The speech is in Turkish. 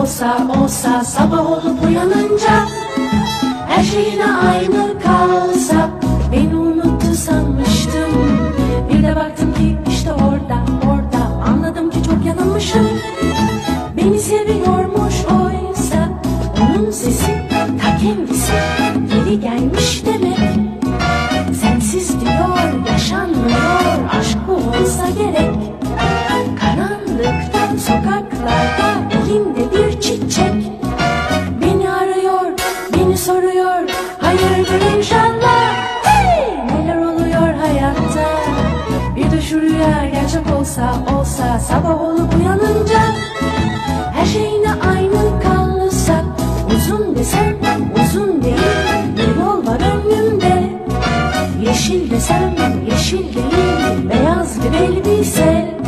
olsa olsa sabah olup uyanınca Her şeyine aynı kalsa Beni unuttu sanmıştım. Bir de baktım ki işte orada orada Anladım ki çok yanılmışım. Beni seviyormuş oysa Onun sesi ta kendisi. Geri gelmiş Hayırdır inşallah hey! Neler oluyor hayatta? Bir de şu rüya gerçek olsa olsa Sabah olup uyanınca Her şeyine aynı kalsa. Uzun desem uzun değil. Bir yol var önümde Yeşil desem yeşil değil. Beyaz bir elbise